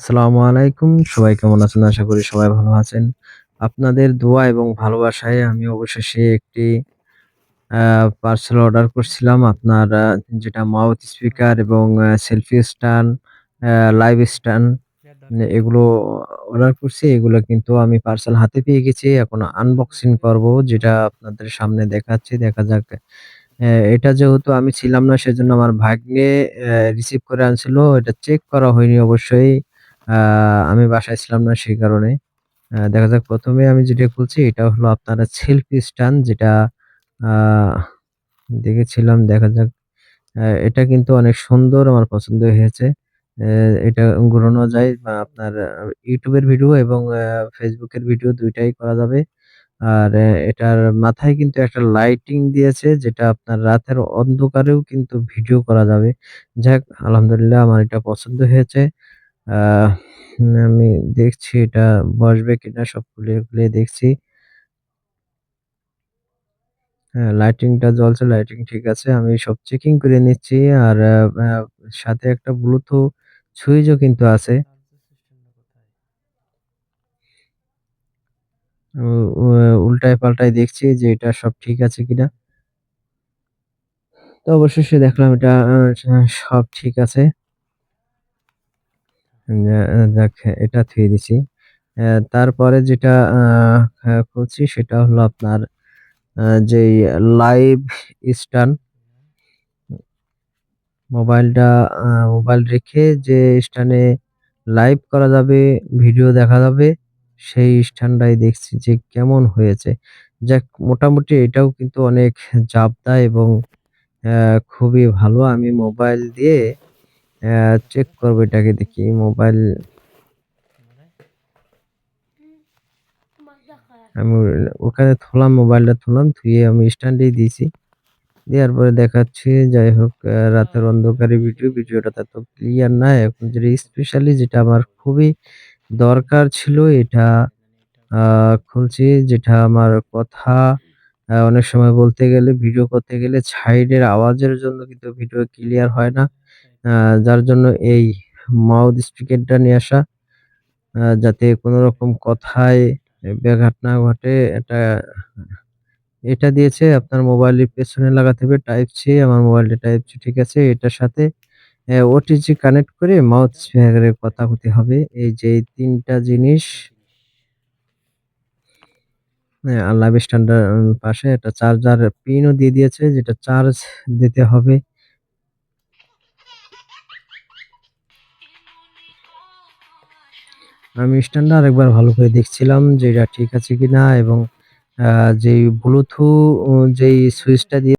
আসসালামু আলাইকুম। সবাই কেমন আছেন? আশা করি সবাই ভালো আছেন। আপনাদের দোয়া এবং ভালোবাসায় আমি অবশেষে একটি পার্সেল অর্ডার করছিলাম। আপনার যেটা মাউথ স্পিকার এবং সেলফি স্ট্যান্ড, লাইভ স্ট্যান্ড এগুলো অর্ডার করছি। এগুলো কিন্তু আমি পার্সেল হাতে পেয়ে গেছি। এখন আনবক্সিং করব যেটা আপনাদের সামনে দেখাচ্ছি। দেখা যাক এটা যেহেতু আমি ছিলাম না সেজন্য আমার ভাগ্নে রিসিভ করে আনছিল। এটা চেক করা হয়নি অবশ্যই। আমি বাসায় ছিলাম না সেই কারণে। দেখা যাক, প্রথমে আমি যেটা খুলছি, এটা হলো আপনার সেলফি স্ট্যান্ড যেটা দেখেছিলাম, দেখা যাক। এটা কিন্তু অনেক সুন্দর, আমার পছন্দ হয়েছে। এটা ঘুরানো যায় বা আপনার এর ভিডিও এবং এর ভিডিও দুইটাই করা যাবে। আর এটার মাথায় কিন্তু একটা লাইটিং দিয়েছে, যেটা আপনার রাতের অন্ধকারেও কিন্তু ভিডিও করা যাবে। যাক, আলহামদুলিল্লাহ, আমার এটা পছন্দ হয়েছে। আ আমি দেখছি এটা বসবে কিনা সব খুলে, খুলে দেখছি। হ্যাঁ, লাইটিংটা জ্বলছে, লাইটিং ঠিক আছে। আমি সব চেকিং করে নিচ্ছি। আর আ আ সাথে একটা ব্লুটুথ সুইচও কিন্তু আছে। উ উল্টায় পাল্টায় দেখছি যে এটা সব ঠিক আছে কিনা। তো অবশেষে দেখলাম এটা আ সব ঠিক আছে। যা যাক এটা থুয়ে দিছি। তারপরে যেটা খুলছি সেটা হলো আপনার যেই লাইভ স্ট্যান্ড মোবাইলটা মোবাইল রেখে যে স্ট্যান্ডে লাইভ করা যাবে, ভিডিও দেখা যাবে সেই স্ট্যান্ডটাই দেখছি যে কেমন হয়েছে। যাক মোটামুটি এটাও কিন্তু অনেক জাবদা এবং খুবই ভালো। আমি মোবাইল দিয়ে চেক করব এটাকে দেখি মোবাইল আমি ওখানে থুলাম মোবাইলটা থুলাম, থুয়ে আমি স্ট্যান্ডেই দিয়েছি। দেওয়ার পরে দেখাচ্ছি যাই হোক রাতের অন্ধকারে ভিডিও, ভিডিওটা এত ক্লিয়ার না। এখন যেটা স্পেশালি যেটা আমার খুবই দরকার ছিল এটা খুলছি যেটা আমার কথা অনেক সময় বলতে গেলে ভিডিও করতে গেলে সাইডের আওয়াজের জন্য কিন্তু ভিডিও ক্লিয়ার হয় না। যার জন্য এই মাউথ স্পিকারটা নিয়ে আসা। যাতে কোনরকম কথায় ব্যাঘাত না ঘটে, এটা এটা দিয়েছে আপনার মোবাইলের পেছনে লাগাতে হবে টাইপ সি আমার মোবাইলটা টাইপ সি ঠিক আছে। এটার সাথে ওটিজি কানেক্ট করে মাউথ স্পিকারে কথা হতে হবে। এই যে ৩ জিনিস লাইভ স্ট্যান্ডের পাশে একটা চার্জার পিনও দিয়ে দিয়েছে, যেটা চার্জ দিতে হবে। আমি স্ট্যান্ডটা আরেকবার ভালো করে দেখছিলাম যে এটা ঠিক আছে কিনা এবং, আহ, যেই ব্লুটুথ যেই সুইচটা দিয়ে